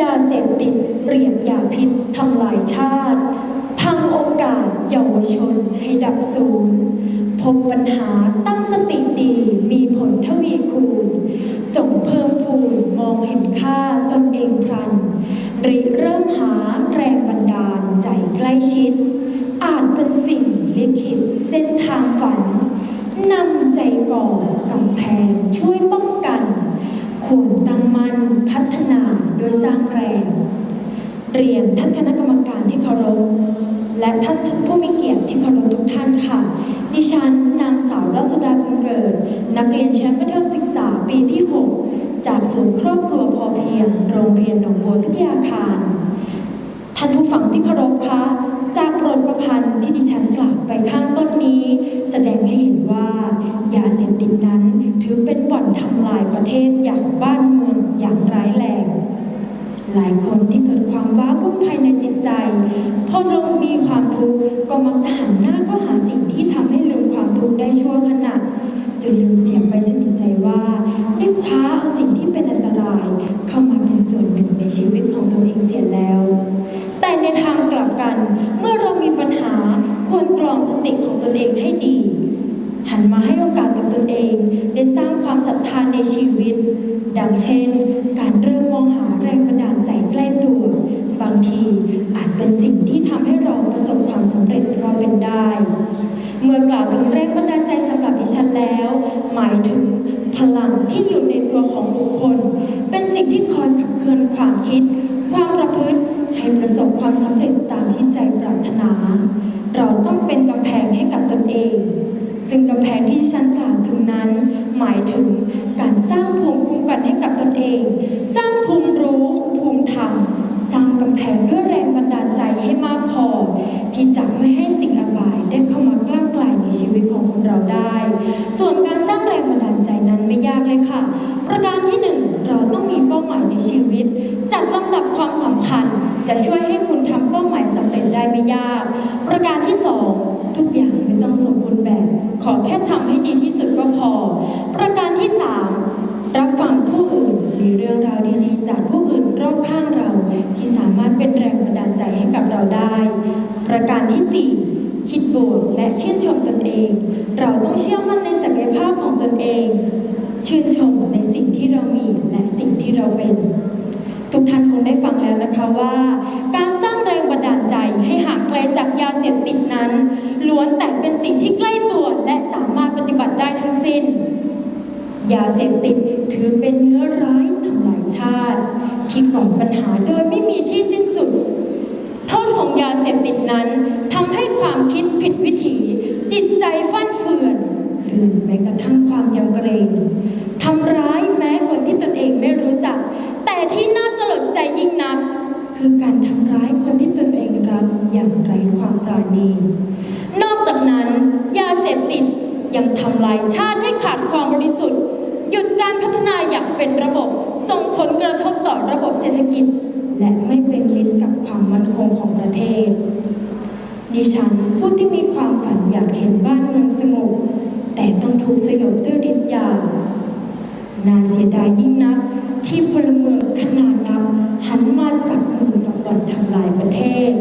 ยาเสพติดเปรียบยาพิษทำลายชาติ พังโอกาสเยาวชนให้ดับสูญพบปัญหาตั้งสติดีมีผลทวีคูณ จงเพิ่มพูนมองเห็นค่าตนเองพลันริเริ่มหาแรงบันดาลใจใกล้ชิด อาจเป็นสิ่งลิขิตเส้นทางฝันนำใจก่อกำแพงช่วยป้องกัน ควรตั้งมั่นพัฒนาโดยสร้างแรง เรียนท่านคณะกรรมการที่เคารพ และท่านผู้มีเกียรติที่เคารพทุกท่านค่ะ ดิฉันนางสาวรัศดาบุญเกิด นักเรียนชั้นประถมศึกษาปีที่ 6 จากศูนย์ครอบครัวพอเพียง โรงเรียนหนองบัวพิทยาคาร ท่านผู้ฟังที่เคารพคะ จากบทประพันธ์ที่ดิฉันกล่าวไปข้างต้นนี้ แสดงให้เห็นว่ายาเสพติดนั้นถือเป็นบ่อนทำลายประเทศอย่างบ้านเมืองอย่างร้ายแรง หลายคนที่เกิดความว้าวุ่นภายในจิตใจ พอลงมีความทุกข์ก็มักจะหันหน้าเข้าหาสิ่งที่ทำให้ลืมความทุกข์ได้ชั่วขณะจนลืมเสียไปสนิทใจว่าได้คว้าเอาสิ่งที่เป็นอันตรายเข้ามาเป็นส่วนหนึ่งในชีวิตของตัวเองเสียแล้ว แต่ในทางกลับกัน เมื่อเรามีปัญหาควรกรองสติของตนเองให้ดี หันมาให้โอกาสกับตนเองได้สร้างความศรัทธาในชีวิต ดังเช่น ได้ เมื่อกล่าวถึงแรงบันดาลใจสำหรับดิฉันแล้ว หมายถึงพลังที่อยู่ในตัวของบุคคล เป็นสิ่งที่คอยขับเคลื่อนความคิด ความประพฤติให้ประสบความสำเร็จตามที่ใจปรารถนา เราต้องเป็นกำแพงให้กับตนเอง ซึ่งกำแพงที่ฉันกล่าวถึงนั้น หมายถึง ส่วนการสร้างแรงบันดาลใจนั้นไม่ยากเลยค่ะ ประการที่หนึ่งเราต้องมีเป้าหมายในชีวิต จัดลำดับความสำคัญ จะช่วยให้คุณทำเป้าหมายสำเร็จได้ไม่ยาก ประการที่สองทุกอย่างไม่ต้องสมบูรณ์แบบ ขอแค่ทำให้ดีที่สุดก็พอ ประการที่สามรับฟังผู้อื่น มีเรื่องราวดีๆ จากผู้อื่นรอบข้างเรา ที่สามารถเป็นแรงบันดาลใจให้กับเราได้ ประการที่สี่ คิดบวกและชื่นชมตนเอง เราต้องเชื่อมั่นในศักยภาพของตนเอง ชื่นชมในสิ่งที่เรามีและสิ่งที่เราเป็น ทุกท่านคงได้ฟังแล้วนะคะว่า การสร้างแรงบันดาลใจให้ห่างไกลจากยาเสพติดนั้น ล้วนแต่เป็นสิ่งที่ใกล้ตัวและสามารถปฏิบัติได้ทั้งสิ้น ยาเสพติดถือเป็นเนื้อร้ายทำลายชาติ ที่ก่อปัญหาโดยไม่มีที่สิ้นสุด โทษของยาเสพติด นั้นทำให้ความคิดผิดวิถี จิตใจฟั่นเฟือนเลือนแม้กระทั่งความยำเกรงทำร้ายแม้คนที่ตนเองไม่รู้จัก แต่ที่น่าสลดใจยิ่งนัก คือการทำร้ายคนที่ตนเองรักอย่างไร้ความปราณี นอกจากนั้นยาเสพติดยังทำลายชาติให้ขาดความบริสุทธิ์ หยุดการพัฒนาอย่างเป็นระบบส่งผลกระทบต่อระบบเศรษฐกิจ และไม่ ความมั่นคงของประเทศ ดิฉันผู้ที่มีความฝันอยากเห็นบ้านเมืองสงบ แต่ต้องถูกสยบด้วยฤทธิ์ยา น่าเสียดายยิ่งนักที่พลเมืองขนาดนับหันมาจับมือกับบ่อนทำลายประเทศ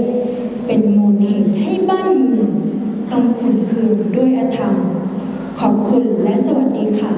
เป็นมูลเหตุให้บ้านเมืองต้องขุนเคืองด้วยอธรรม ขอบคุณและสวัสดีค่ะ